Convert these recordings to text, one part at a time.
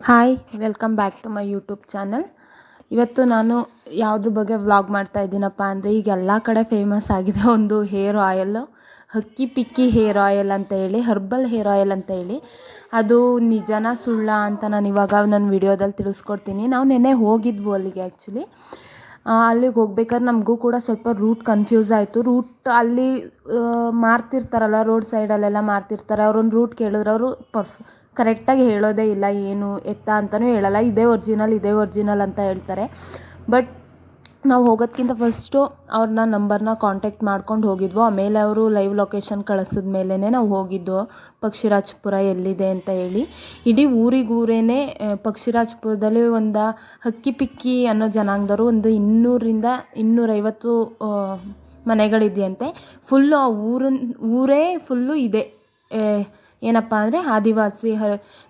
Hi welcome back to my YouTube channel ಇವತ್ತು ನಾನು ಯಾವುದ್ರ ಬಗ್ಗೆ ವ್ಲಾಗ್ ಮಾಡ್ತಾ ಇದ್ದೀನಪ್ಪ ಅಂದರೆ ಈಗ ಎಲ್ಲ ಕಡೆ ಫೇಮಸ್ ಆಗಿದೆ ಒಂದು hair oil Hakki Pikki hair oil ಅಂತ ಹೇಳಿ ಹರ್ಬಲ್ ಹೇರ್ ಆಯಲ್ ಅಂತ ಹೇಳಿ. ಅದು ನಿಜನ ಸುಳ್ಳ ಅಂತ ನಾನು ಇವಾಗ ನನ್ನ ವಿಡಿಯೋದಲ್ಲಿ ತಿಳಿಸ್ಕೊಡ್ತೀನಿ. ನಾವು ನೆನ್ನೆ ಹೋಗಿದ್ವು ಅಲ್ಲಿಗೆ ಆ್ಯಕ್ಚುಲಿ ಅಲ್ಲಿಗೆ ಹೋಗ್ಬೇಕಾದ್ರೆ ನಮಗೂ ಕೂಡ ಸ್ವಲ್ಪ ರೂಟ್ ಕನ್ಫ್ಯೂಸ್ ಆಯಿತು. ರೂಟ್ ಅಲ್ಲಿ ಮಾರ್ತಿರ್ತಾರಲ್ಲ ರೋಡ್ ಸೈಡಲ್ಲೆಲ್ಲ ಮಾರ್ತಿರ್ತಾರೆ. ಅವ್ರೊಂದು ರೂಟ್ ಕೇಳಿದ್ರೆ ಅವರು ಪರ್ಫ್ ಕರೆಕ್ಟಾಗಿ ಹೇಳೋದೇ ಇಲ್ಲ, ಏನು ಎತ್ತ ಅಂತಲೂ ಹೇಳಲ್ಲ. ಇದೇ ಒರ್ಜಿನಲ್ ಇದೇ ಒರ್ಜಿನಲ್ ಅಂತ ಹೇಳ್ತಾರೆ. ಬಟ್ ನಾವು ಹೋಗೋದ್ಕಿಂತ ಫಸ್ಟು ಅವ್ರನ್ನ ನಂಬರ್ನ ಕಾಂಟ್ಯಾಕ್ಟ್ ಮಾಡ್ಕೊಂಡು ಹೋಗಿದ್ವು. ಆಮೇಲೆ ಅವರು ಲೈವ್ ಲೊಕೇಶನ್ ಕಳಿಸಿದ ಮೇಲೇ ನಾವು ಹೋಗಿದ್ದು ಪಕ್ಷಿರಾಜ್ಪುರ ಎಲ್ಲಿದೆ ಅಂತ ಹೇಳಿ. ಇಡೀ ಊರಿಗೂರೇನೆ ಪಕ್ಷಿರಾಜ್ಪುರದಲ್ಲಿ ಒಂದು ಹಕ್ಕಿ ಪಿಕ್ಕಿ ಅನ್ನೋ ಜನಾಂಗದವರು ಒಂದು ಇನ್ನೂರಿಂದ ಇನ್ನೂರೈವತ್ತು ಮನೆಗಳಿದೆಯಂತೆ. ಫುಲ್ಲು ಆ ಊರನ್ನ ಊರೇ ಫುಲ್ಲು ಇದೆ. ಏನಪ್ಪ ಅಂದರೆ ಆದಿವಾಸಿ ಹ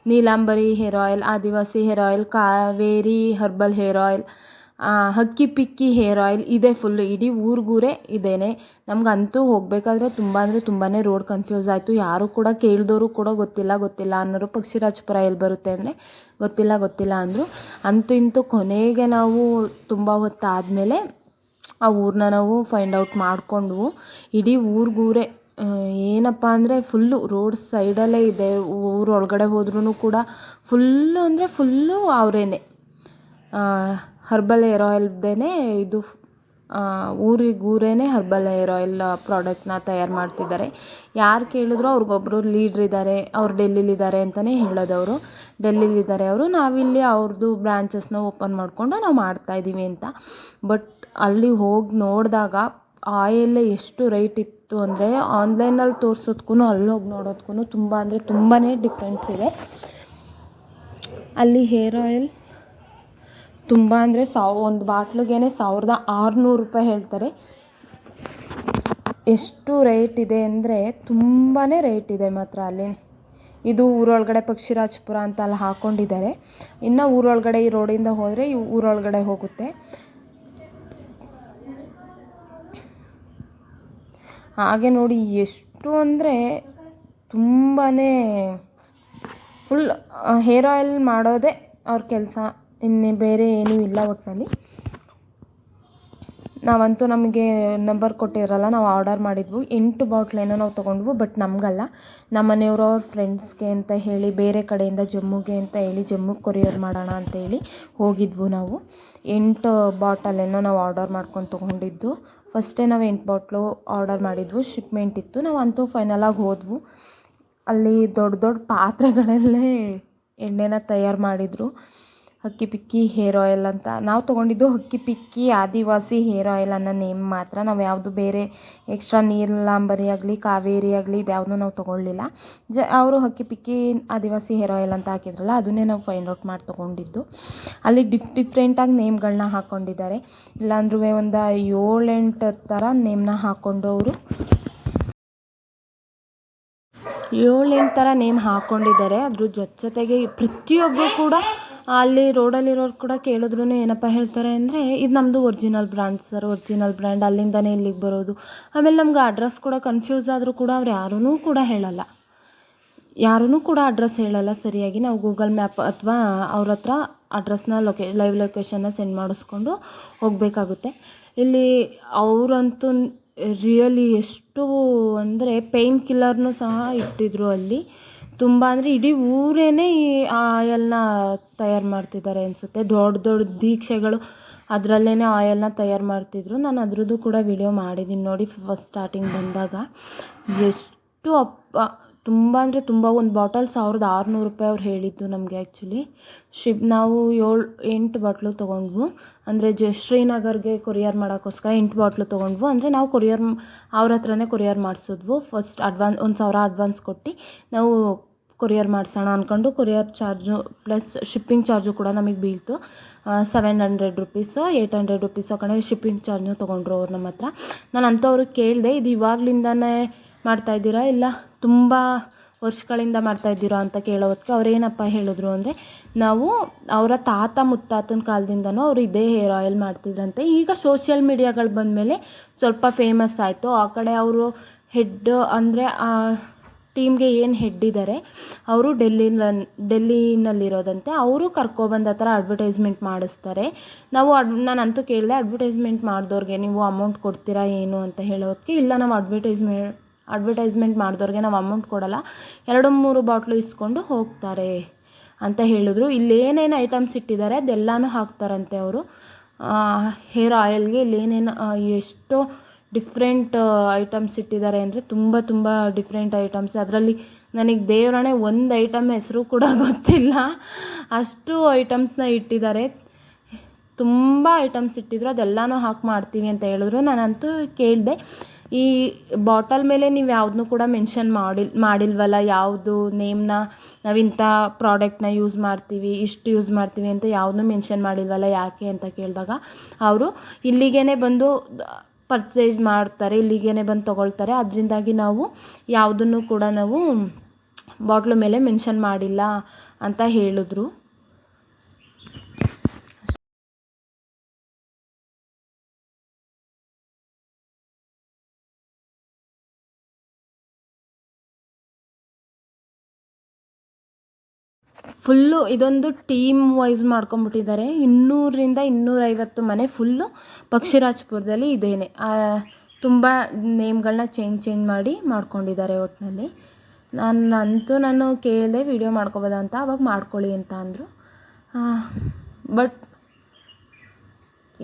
Neelambari hair oil, Adivasi hair oil, Kaveri herbal hair oil Hakki Pikki hair oil, ಇದೆ ಫುಲ್ ಇಡೀ ಊರಿಗೂರೇ ಇದೇನೆ. ನಮಗಂತೂ ಹೋಗಬೇಕಾದ್ರೆ ತುಂಬ ಅಂದರೆ ತುಂಬಾ ರೋಡ್ ಕನ್ಫ್ಯೂಸ್ ಆಯಿತು. ಯಾರು ಕೂಡ ಕೇಳಿದವರು ಕೂಡ ಗೊತ್ತಿಲ್ಲ ಗೊತ್ತಿಲ್ಲ ಅನ್ನೋರು ಪಕ್ಷಿರಾಜ್ಪುರ ಎಲ್ಲಿ ಬರುತ್ತೆ ಅಂದರೆ ಗೊತ್ತಿಲ್ಲ ಗೊತ್ತಿಲ್ಲ ಅಂದರು. ಅಂತೂ ಇಂತೂ ಕೊನೆಗೆ ನಾವು ತುಂಬ ಹೊತ್ತಾದಮೇಲೆ ಆ ಊರನ್ನ ನಾವು ಫೈಂಡ್ ಔಟ್ ಮಾಡಿಕೊಂಡ್ವು. ಇಡೀ ಊರಿಗೂರೇ. ಏನಪ್ಪ ಅಂದರೆ ಫುಲ್ಲು ರೋಡ್ ಸೈಡಲ್ಲೇ ಇದೆ, ಊರೊಳಗಡೆ ಹೋದ್ರೂ ಕೂಡ ಫುಲ್ಲು ಅಂದರೆ ಫುಲ್ಲು ಅವರೇನೆ. ಹರ್ಬಲ್ ಏರ್ ಆಯಿಲ್ದೇ ಇದು ಊರಿಗೂರೇನೆ ಹರ್ಬಲ್ ಹೇರ್ ಆಯಿಲ್ ಪ್ರಾಡಕ್ಟ್ನ ತಯಾರು ಮಾಡ್ತಿದ್ದಾರೆ. ಯಾರು ಕೇಳಿದ್ರು ಅವ್ರಿಗೊಬ್ಬರು ಲೀಡ್ರ್ ಇದ್ದಾರೆ ಅವ್ರು ಡೆಲ್ಲಿಲಿದ್ದಾರೆ ಅಂತಲೇ ಹೇಳೋದವರು. ಡೆಲ್ಲಿಲಿದ್ದಾರೆ ಅವರು, ನಾವಿಲ್ಲಿ ಅವ್ರದ್ದು ಬ್ರ್ಯಾಂಚಸ್ನ ಓಪನ್ ಮಾಡಿಕೊಂಡು ನಾವು ಮಾಡ್ತಾಯಿದ್ದೀವಿ ಅಂತ. ಬಟ್ ಅಲ್ಲಿ ಹೋಗಿ ನೋಡಿದಾಗ ಆಯಿಲ್ ಎಷ್ಟು ರೈಟ್ ಇತ್ತು? ಅಂದರೆ ಆನ್ಲೈನಲ್ಲಿ ತೋರ್ಸೋದ್ಕೂ ಅಲ್ಲಿ ಹೋಗಿ ನೋಡೋದ್ಕೂ ತುಂಬ ಅಂದರೆ ತುಂಬಾ ಡಿಫ್ರೆನ್ಸ್ ಇದೆ. ಅಲ್ಲಿ ಹೇರ್ ಆಯಿಲ್ ತುಂಬ ಅಂದರೆ ಸಾವ್, ಒಂದು ಬಾಟ್ಲಿಗೆ ಸಾವಿರದ ಆರುನೂರು ರೂಪಾಯಿ ಹೇಳ್ತಾರೆ. ಎಷ್ಟು ರೇಟ್ ಇದೆ ಅಂದರೆ ತುಂಬಾ ರೇಟ್ ಇದೆ ಮಾತ್ರ ಅಲ್ಲಿ. ಇದು ಊರೊಳಗಡೆ ಪಕ್ಷಿರಾಜಪುರ ಅಂತ ಅಲ್ಲಿ ಹಾಕ್ಕೊಂಡಿದ್ದಾರೆ ಇನ್ನು ಊರೊಳಗಡೆ ಈ ರೋಡಿಂದ ಹೋದರೆ ಊರೊಳಗಡೆ ಹೋಗುತ್ತೆ. ಹಾಗೆ ನೋಡಿ ಎಷ್ಟು ಅಂದರೆ ತುಂಬಾ ಫುಲ್ ಹೇರ್ ಆಯಿಲ್ ಮಾಡೋದೇ ಅವ್ರ ಕೆಲಸ. ಇನ್ನು ಬೇರೆ ಏನೂ ಇಲ್ಲ ಒಟ್ಟಿನಲ್ಲಿ ನಾವಂತೂ ನಮಗೆ ನಂಬರ್ ಕೊಟ್ಟಿರಲ್ಲ, ನಾವು ಆರ್ಡರ್ ಮಾಡಿದ್ವು. ಎಂಟು ಬಾಟ್ಲೇನೋ ನಾವು ತೊಗೊಂಡ್ವು ಬಟ್ ನಮಗಲ್ಲ. ನಮ್ಮ ಮನೆಯವರು ಅವ್ರ ಫ್ರೆಂಡ್ಸ್ಗೆ ಅಂತ ಹೇಳಿ, ಬೇರೆ ಕಡೆಯಿಂದ ಜಮ್ಮುಗೆ ಅಂತ ಹೇಳಿ, ಜಮ್ಮುಗೆ ಕೊರಿಯರ್ ಮಾಡೋಣ ಅಂತ ಹೇಳಿ ಹೋಗಿದ್ವು ನಾವು. ಎಂಟು ಏನೋ ನಾವು ಆರ್ಡರ್ ಮಾಡ್ಕೊಂಡು ತೊಗೊಂಡಿದ್ದು. ಫಸ್ಟೇ ನಾವು ಎಂಟು ಬಾಟ್ಲು ಆರ್ಡರ್ ಮಾಡಿದ್ವು ಶಿಪ್ಮೆಂಟ್ ಇತ್ತು. ನಾವು ಅಂತೂ ಫೈನಲಾಗಿ ಹೋದ್ವು. ಅಲ್ಲಿ ದೊಡ್ಡ ದೊಡ್ಡ ಪಾತ್ರೆಗಳಲ್ಲೇ ಎಣ್ಣೆನ ತಯಾರು ಮಾಡಿದರು. ಹಕ್ಕಿ ಪಿಕ್ಕಿ ಹೇರ್ ಆಯಿಲ್ ಅಂತ. ನಾವು ತೊಗೊಂಡಿದ್ದು ಹಕ್ಕಿ ಪಿಕ್ಕಿ ಆದಿವಾಸಿ ಹೇರ್ ಆಯಿಲ್ ಅನ್ನೋ ನೇಮ್ ಮಾತ್ರ. ನಾವು ಯಾವುದು ಬೇರೆ ಎಕ್ಸ್ಟ್ರಾ ನೀರ್ಲಾಂಬರಿ ಆಗಲಿ, ಕಾವೇರಿ ಆಗಲಿ ಇದ್ಯಾವುದೂ ನಾವು ತೊಗೊಳ್ಳಿಲ್ಲ. ಜ, ಅವರು ಹಕ್ಕಿ ಪಿಕ್ಕಿ ಆದಿವಾಸಿ ಹೇರ್ ಆಯಿಲ್ ಅಂತ ಹಾಕಿದ್ರಲ್ಲ, ಅದನ್ನೇ ನಾವು ಫೈಂಡ್ ಔಟ್ ಮಾಡಿ ತೊಗೊಂಡಿದ್ದು. ಅಲ್ಲಿ ಡಿಫ್ ಡಿಫ್ರೆಂಟಾಗಿ ನೇಮ್ಗಳನ್ನ ಹಾಕ್ಕೊಂಡಿದ್ದಾರೆ ಇಲ್ಲಾಂದ್ರೂ ಒಂದು ಏಳೆಂಟು ಥರ ನೇಮ್ನ ಹಾಕ್ಕೊಂಡು ಅವರು ಏಳೆಂಟು ಥರ ನೇಮ್ ಹಾಕ್ಕೊಂಡಿದ್ದಾರೆ ಅದ್ರ ಜೊತೆಗೆ ಪ್ರತಿಯೊಬ್ಬರು ಕೂಡ ಅಲ್ಲಿ ರೋಡಲ್ಲಿರೋರು ಕೂಡ ಕೇಳಿದ್ರು ಏನಪ್ಪ ಹೇಳ್ತಾರೆ ಅಂದರೆ, ಇದು ನಮ್ಮದು original brand sir original brand ಅಲ್ಲಿಂದನೇ ಇಲ್ಲಿಗೆ ಬರೋದು. ಆಮೇಲೆ ನಮ್ಗೆ ಅಡ್ರೆಸ್ ಕೂಡ ಕನ್ಫ್ಯೂಸ್ ಆದರೂ ಕೂಡ ಅವ್ರು ಯಾರೂ ಕೂಡ ಹೇಳಲ್ಲ. ಯಾರೂ ಕೂಡ ಅಡ್ರೆಸ್ ಹೇಳಲ್ಲ ಸರಿಯಾಗಿ. ನಾವು ಗೂಗಲ್ ಮ್ಯಾಪ್ ಅಥವಾ ಅವ್ರ ಹತ್ರ ಅಡ್ರೆಸ್ನ ಲೊಕೇ ಲೈವ್ ಲೊಕೇಶನ್ನ ಸೆಂಡ್ ಮಾಡಿಸ್ಕೊಂಡು ಹೋಗಬೇಕಾಗುತ್ತೆ. ಇಲ್ಲಿ ಅವರಂತೂ ರಿಯಲಿ ಎಷ್ಟು ಅಂದರೆ ಪೇಯ್ನ್ ಕಿಲ್ಲರ್ನೂ ಸಹ ಇಟ್ಟಿದ್ರು ಅಲ್ಲಿ. ತುಂಬ ಅಂದರೆ ಇಡೀ ಊರೇನೇ ಈ ಆಯಲ್ನ ತಯಾರು ಮಾಡ್ತಿದ್ದಾರೆ ಅನಿಸುತ್ತೆ. ದೊಡ್ಡ ದೊಡ್ಡ ದೀಕ್ಷೆಗಳು ಅದರಲ್ಲೇ ಆಯಲ್ನ ತಯಾರು ಮಾಡ್ತಿದ್ರು. ನಾನು ಅದ್ರದ್ದು ಕೂಡ ವಿಡಿಯೋ ಮಾಡಿದ್ದೀನಿ ನೋಡಿ ಫಸ್ಟ್ ಸ್ಟಾರ್ಟಿಂಗ್ ಬಂದಾಗ. ಎಷ್ಟು ಅಪ್ಪ ತುಂಬ ಅಂದರೆ ತುಂಬ ಒಂದು ಬಾಟಲ್ ಸಾವಿರದ ಆರುನೂರು ರೂಪಾಯಿ ಅವ್ರು ಹೇಳಿದ್ದು ನಮಗೆ ಆ್ಯಕ್ಚುಲಿ ಶಿಪ್ ನಾವು ಏಳು, ಎಂಟು ಬಾಟ್ಲು ತೊಗೊಂಡ್ವು. ಅಂದರೆ ಜ ಶ್ರೀನಗರ್ಗೆ ಕೊರಿಯರ್ ಮಾಡೋಕ್ಕೋಸ್ಕರ ಎಂಟು ಬಾಟ್ಲು ತೊಗೊಂಡ್ವು. ಅಂದರೆ ನಾವು ಕೊರಿಯರ್ ಅವ್ರ ಹತ್ರನೇ ಕೊರಿಯರ್ ಮಾಡಿಸಿದ್ವು. ಫಸ್ಟ್ ಅಡ್ವಾನ್ಸ್, ಒಂದು ಸಾವಿರ ಅಡ್ವಾನ್ಸ್ ಕೊಟ್ಟು ನಾವು ಕೊರಿಯರ್ ಮಾಡಿಸೋಣ ಅಂದ್ಕೊಂಡು courier charge plus shipping charge ಕೂಡ ನಮಗೆ ಬೀಳ್ತು. Seven hundred rupees eight hundred rupees ಕಡೆ ಶಿಪ್ಪಿಂಗ್ ಚಾರ್ಜು ತೊಗೊಂಡ್ರು ಅವ್ರು ನಮ್ಮ ಹತ್ರ ನಾನು ಅಂಥವ್ರಿಗೆ ಕೇಳಿದೆ, ಇದು ಇವಾಗ್ಲಿಂದನೇ ಮಾಡ್ತಾಯಿದ್ದೀರಾ ಇಲ್ಲ? ತುಂಬ ವರ್ಷಗಳಿಂದ ಮಾಡ್ತಾಯಿದ್ದೀರಾ ಅಂತ ಕೇಳೋದಕ್ಕೆ ಅವರೇನಪ್ಪ ಹೇಳಿದ್ರು ಅಂದರೆ, ನಾವು ಅವರ ತಾತ ಮುತ್ತಾತನ ಕಾಲದಿಂದನೂ ಅವರು ಇದೇ ಹೇರ್ ಆಯಿಲ್ ಮಾಡ್ತಿದ್ರಂತೆ. ಈಗ ಸೋಷಿಯಲ್ ಮೀಡಿಯಾಗಳು ಬಂದಮೇಲೆ ಸ್ವಲ್ಪ ಫೇಮಸ್ ಆಯಿತು. ಆ ಕಡೆ ಅವರು ಹೆಡ್ ಅಂದರೆ, ಆ ಟೀಮ್ಗೆ ಏನು ಹೆಡ್ ಇದ್ದಾರೆ ಅವರು ಡೆಲ್ಲಿನ, ಡೆಲ್ಲಿನಲ್ಲಿರೋದಂತೆ ಅವರು ಕರ್ಕೊಬಂದ ಥರ ಅಡ್ವರ್ಟೈಸ್ಮೆಂಟ್ ಮಾಡಿಸ್ತಾರೆ. ನಾವು ಅಡ್, ನಾನಂತೂ ಕೇಳಿದೆ ಅಡ್ವರ್ಟೈಸ್ಮೆಂಟ್ ಮಾಡಿದವ್ರಿಗೆ ನೀವು ಅಮೌಂಟ್ ಕೊಡ್ತೀರಾ ಏನು ಅಂತ ಹೇಳೋದಕ್ಕೆ ಇಲ್ಲ, ನಾವು ಅಡ್ವರ್ಟೈಸ್ಮೆ ಅಡ್ವರ್ಟೈಸ್ಮೆಂಟ್ ಮಾಡಿದವ್ರಿಗೆ ನಾವು ಅಮೌಂಟ್ ಕೊಡಲ್ಲ. ಎರಡು ಮೂರು ಬಾಟ್ಲು ಇಸ್ಕೊಂಡು ಹೋಗ್ತಾರೆ ಅಂತ ಹೇಳಿದ್ರು. ಇಲ್ಲಿ ಏನೇನು ಐಟಮ್ಸ್ ಇಟ್ಟಿದ್ದಾರೆ ಅದೆಲ್ಲನೂ ಹಾಕ್ತಾರಂತೆ ಅವರು. ಹೇರ್ ಆಯಿಲ್ಗೆ ಇಲ್ಲಿ ಏನೇನು ಎಷ್ಟೋ ಡಿಫ್ರೆಂಟ್ ಐಟಮ್ಸ್ ಇಟ್ಟಿದ್ದಾರೆ ಅಂದರೆ ತುಂಬ ತುಂಬ ಡಿಫ್ರೆಂಟ್ ಐಟಮ್ಸ್ ಅದರಲ್ಲಿ ನನಗೆ ದೇವರಣೆ ಒಂದು ಐಟಮ್ ಹೆಸರು ಕೂಡ ಗೊತ್ತಿಲ್ಲ. ಅಷ್ಟು ಐಟಮ್ಸ್ನ ಇಟ್ಟಿದ್ದಾರೆ. ತುಂಬ ಐಟಮ್ಸ್ ಇಟ್ಟಿದ್ರು. ಅದೆಲ್ಲನೂ ಹಾಕಿ ಮಾಡ್ತೀವಿ ಅಂತ ಹೇಳಿದ್ರು. ನಾನಂತೂ ಕೇಳಿದೆ. ಈ ಬಾಟಲ್ ಮೇಲೆ ನೀವು ಯಾವುದನ್ನೂ ಕೂಡ ಮೆನ್ಷನ್ ಮಾಡಿಲ್ ಮಾಡಿಲ್ವಲ್ಲ, ಯಾವುದು ನೇಮ್ನ ನಾವು ಇಂಥ ಪ್ರಾಡಕ್ಟ್ನ ಯೂಸ್ ಮಾಡ್ತೀವಿ, ಇಷ್ಟು ಯೂಸ್ ಮಾಡ್ತೀವಿ ಅಂತ ಯಾವುದನ್ನು ಮೆನ್ಷನ್ ಮಾಡಿಲ್ವಲ್ಲ, ಯಾಕೆ ಅಂತ ಕೇಳಿದಾಗ ಅವರು ಇಲ್ಲಿಗೇ ಬಂದು ಪರ್ಚೇಸ್ ಮಾಡ್ತಾರೆ ಇಲ್ಲಿಗೇ ಬಂದು ತೊಗೊಳ್ತಾರೆ. ಅದರಿಂದಾಗಿ ನಾವು ಯಾವುದನ್ನು ಕೂಡ ನಾವು ಬಾಟ್ಲು ಮೇಲೆ ಮೆನ್ಷನ್ ಮಾಡಿಲ್ಲ ಅಂತ ಹೇಳಿದ್ರು. ಫುಲ್ಲು ಇದೊಂದು ಟೀಮ್ ವೈಸ್ ಮಾಡ್ಕೊಂಬಿಟ್ಟಿದ್ದಾರೆ ಇನ್ನೂರರಿಂದ ಇನ್ನೂರೈವತ್ತು ಮನೆ ಫುಲ್ಲು ಪಕ್ಷಿರಾಜ್ಪುರದಲ್ಲಿ ಇದೇನೆ. ತುಂಬ ನೇಮ್ಗಳನ್ನ ಚೇಂಜ್ ಚೇಂಜ್ ಮಾಡಿ ಮಾಡ್ಕೊಂಡಿದ್ದಾರೆ ಒಟ್ಟಿನಲ್ಲಿ ನಾನು ಅಂತೂ ನಾನು ಕೇಳಿದೆ ವಿಡಿಯೋ ಮಾಡ್ಕೊಬೋದಾ ಅಂತ, ಅವಾಗ ಮಾಡ್ಕೊಳ್ಳಿ ಅಂತ ಅಂದರು. ಬಟ್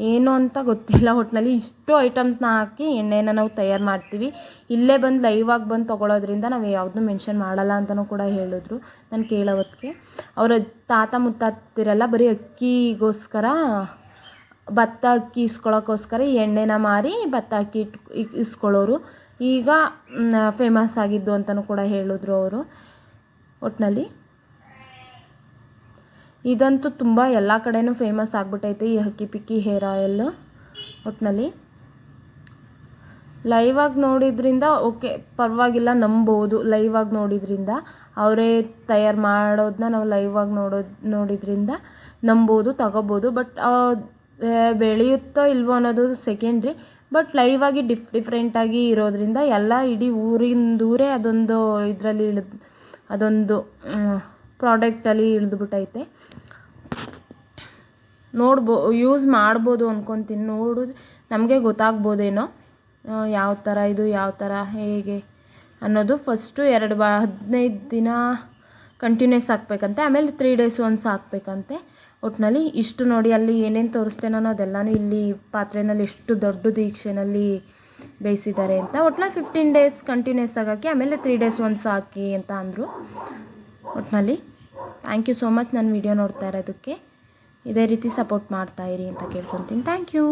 ಏನು ಅಂತ ಗೊತ್ತಿಲ್ಲ. ಒಟ್ಟಿನಲ್ಲಿ ಇಷ್ಟು ಐಟಮ್ಸ್ನ ಹಾಕಿ ಎಣ್ಣೆನ ನಾವು ತಯಾರು ಮಾಡ್ತೀವಿ. ಇಲ್ಲೇ ಬಂದು ಲೈವಾಗಿ ಬಂದು ತೊಗೊಳೋದ್ರಿಂದ ನಾವು ಯಾವುದನ್ನು ಮೆನ್ಷನ್ ಮಾಡಲ್ಲ ಅಂತಲೂ ಕೂಡ ಹೇಳಿದ್ರು ನಾನು ಕೇಳೋ ಹೊತ್ತಿಗೆ ಅವರ ತಾತ ಮುತ್ತಾತಿರಲ್ಲ ಬರೀ ಅಕ್ಕಿಗೋಸ್ಕರ, ಭತ್ತ ಅಕ್ಕಿ ಇಸ್ಕೊಳ್ಳೋಕ್ಕೋಸ್ಕರ ಈ ಎಣ್ಣೆನ ಮಾರಿ ಭತ್ತ ಅಕ್ಕಿ ಇಟ್ ಈಗ ಫೇಮಸ್ ಆಗಿದ್ದು ಅಂತಲೂ ಕೂಡ ಹೇಳಿದ್ರು ಅವರು. ಒಟ್ಟಿನಲ್ಲಿ ಇದಂತೂ ತುಂಬ ಎಲ್ಲ ಕಡೆಯೂ ಫೇಮಸ್ ಆಗಿಬಿಟ್ಟೈತೆ ಈ ಹಕ್ಕಿ ಪಿಕ್ಕಿ ಹೇರ್ ಆಯಿಲ್ ಒಟ್ಟಿನಲ್ಲಿ ಲೈವಾಗಿ ನೋಡಿದ್ರಿಂದ ಓಕೆ ಪರವಾಗಿಲ್ಲ, ನಂಬೋದು. ಲೈವಾಗಿ ನೋಡಿದ್ರಿಂದ, ಅವರೇ ತಯಾರು ಮಾಡೋದನ್ನ ನಾವು ಲೈವಾಗಿ ನೋಡೋದು, ನೋಡಿದ್ರಿಂದ ನಂಬೋದು, ತಗೋಬೋದು. ಬಟ್ ಬೆಳೆಯುತ್ತೋ ಇಲ್ವೋ ಅನ್ನೋದು ಸೆಕೆಂಡ್ರಿ ಬಟ್ ಲೈವಾಗಿ ಡಿಫ್ ಡಿಫ್ರೆಂಟಾಗಿ ಇರೋದ್ರಿಂದ ಎಲ್ಲ ಇಡೀ ಊರಿಂದೂರೇ ಅದೊಂದು ಇದರಲ್ಲಿ ಅದೊಂದು ಪ್ರಾಡಕ್ಟಲ್ಲಿ ಇಳಿದ್ಬಿಟ್ಟೈತೆ ನೋಡ್ಬೋ ಯೂಸ್ ಮಾಡ್ಬೋದು ಅಂದ್ಕೊತೀನಿ ನೋಡಿದ್ರೆ ನಮಗೆ ಗೊತ್ತಾಗ್ಬೋದೇನೋ ಯಾವ ಥರ ಇದು, ಯಾವ ಥರ ಹೇಗೆ ಅನ್ನೋದು ಫಸ್ಟು ಎರಡು ಬಾ, ಹದಿನೈದು ದಿನ ಕಂಟಿನ್ಯೂಸ್ ಹಾಕ್ಬೇಕಂತೆ. ಆಮೇಲೆ ತ್ರೀ ಡೇಸ್ ಒನ್ಸ್ ಹಾಕ್ಬೇಕಂತೆ. ಒಟ್ಟಿನಲ್ಲಿ ಇಷ್ಟು ನೋಡಿ ಅಲ್ಲಿ ಏನೇನು ತೋರಿಸ್ತೇನೋ ಅದೆಲ್ಲನೂ ಇಲ್ಲಿ ಪಾತ್ರೆನಲ್ಲಿ ಎಷ್ಟು ದೊಡ್ಡ ದೀಕ್ಷೆನಲ್ಲಿ ಬೇಯಿಸಿದ್ದಾರೆ ಅಂತ. ಒಟ್ಟಿನಲ್ಲಿ ಫಿಫ್ಟೀನ್ ಡೇಸ್ ಕಂಟಿನ್ಯೂಸ್ ಆಗಿ ಆಮೇಲೆ ತ್ರೀ ಡೇಸ್ ಒನ್ಸ್ ಹಾಕಿ ಅಂತ ಅಂದರು. ಒಟ್ಟಿನಲ್ಲಿ ಥ್ಯಾಂಕ್ ಯು ಸೋ ಮಚ್ ನನ್ನ ವಿಡಿಯೋ ನೋಡ್ತಾ ಇರೋದಕ್ಕೆ. ಇದೇ ರೀತಿ ಸಪೋರ್ಟ್ ಮಾಡ್ತಾಯಿರಿ ಅಂತ ಕೇಳ್ಕೊತೀನಿ. Thank you